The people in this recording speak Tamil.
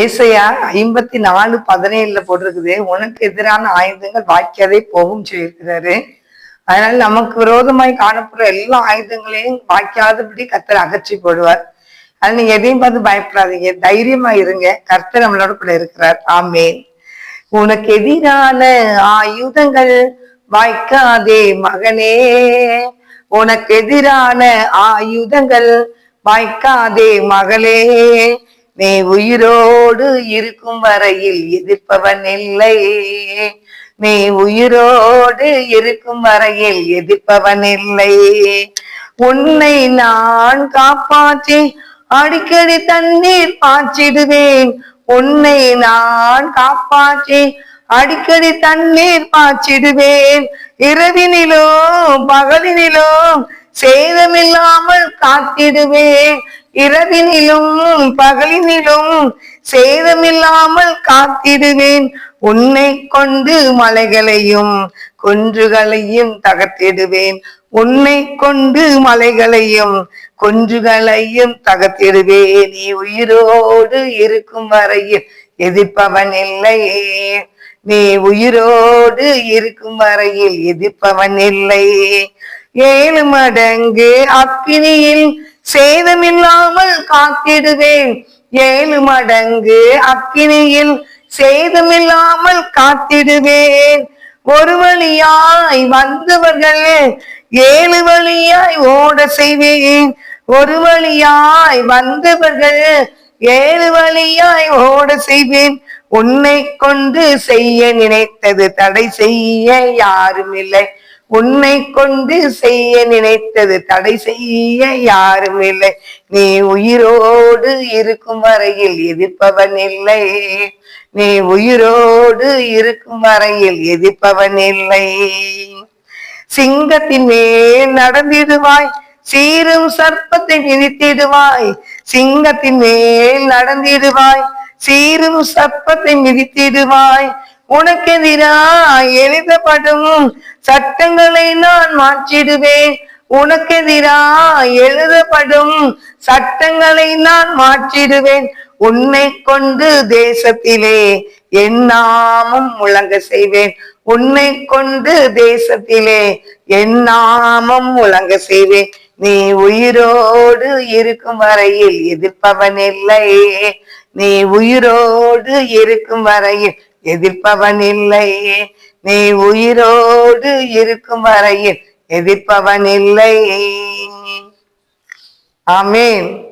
ஏசையா ஐம்பத்தி நாலு பதினேழுல போட்டிருக்குது. உனக்கு எதிரான ஆயுதங்கள் வாய்க்காதே போகும் சொல்லியிருக்கிறாரு. அதனால நமக்கு விரோதமாய் காணப்படுற எல்லா ஆயுதங்களையும் வாய்க்காதபடி கர்த்தர் அகற்றி போடுவார். அதனால நீங்க எதையும் பார்த்து பயப்படாதீங்க. தைரியமா இருங்க. கர்த்தர் நம்மளோட கூட இருக்கிறார். ஆமேன். உனக்கு எதிரான ஆயுதங்கள் வாய்க்காதே மகனே. உனக்கு எதிரான ஆயுதங்கள் வாய்க்காதே மகளே. நீ உயிரோடு இருக்கும் வரையில் எதிர்ப்பவன் இல்லை. நீ உயிரோடு இருக்கும் வரையில் எதிர்ப்பவன் இல்லை. உன்னை நான் காப்பாற்றி அடிக்கடி தண்ணீர் பாய்ச்சிடுவேன். உன்னை நான் காப்பாற்றி அடிக்கடி தண்ணீர் பாய்ச்சிடுவேன். இரவினிலோ பகலினிலோ சேதமில்லாமல் காத்திடுவேன். இரவினிலும் பகலினிலும் சேதமில்லாமல் காத்திடுவேன். உன்னை கொண்டு மலைகளையும் குன்றுகளையும் தகர்த்திடுவேன். உன்னை கொண்டு மலைகளையும் குன்றுகளையும் தகர்த்திடுவேன். நீ உயிரோடு இருக்கும் வரையில் எதிர்ப்பவன் இல்லை. நீ உயிரோடு இருக்கும் வரையில் எதிர்ப்பவன் இல்லை. ஏழு மடங்கு அக்கினியில் சேதமில்லாமல் காத்திடுவேன். ஏழு மடங்கு அக்கினியில் சேதமில்லாமல் காத்திடுவேன். ஒரு வழியாய் வந்தவர்கள் ஏழு வழியாய் ஓட செய்வேன். ஒரு வழியாய் வந்தவர்கள் ஏழு வழியாய் ஓட செய்வேன். உன்னை கொண்டு செய்ய நினைத்தது தடை செய்ய யாரும் இல்லை. உன்னை கொண்டு செய்ய நினைத்தது தடை செய்ய யாரும் இல்லை. நீ உயிரோடு இருக்கும் வரையில் எதிர்ப்பவன் இல்லை. நீ உயிரோடு இருக்கும் வரையில் எதிர்ப்பவன் இல்லை. சிங்கத்தின் மேல் நடந்திடுவாய் சீரும் சர்ப்பத்தை மிதித்திடுவாய். சிங்கத்தின் மேல் நடந்திடுவாய் சீரும் சர்ப்பத்தை மிதித்திடுவாய். உனக்கெதிராய் எழுதப்படும் சட்டங்களை நான் மாற்றிடுவேன். உனக்கெதிரா எழுதப்படும் சட்டங்களை நான் மாற்றிடுவேன். உன்னை கொண்டு தேசத்திலே என் நாமம் முழங்க செய்வேன். உன்னை கொண்டு தேசத்திலே என் நாமம் முழங்க செய்வேன். நீ உயிரோடு இருக்கும் வரையில் எதிர்ப்பவன் இல்லை. நீ உயிரோடு இருக்கும் வரையில் எதிர்ப்பவன் இல்லை. நீ உயிரோடு இருக்கும் வரையில் எதிர்ப்பவன் இல்லை. ஆமேன்.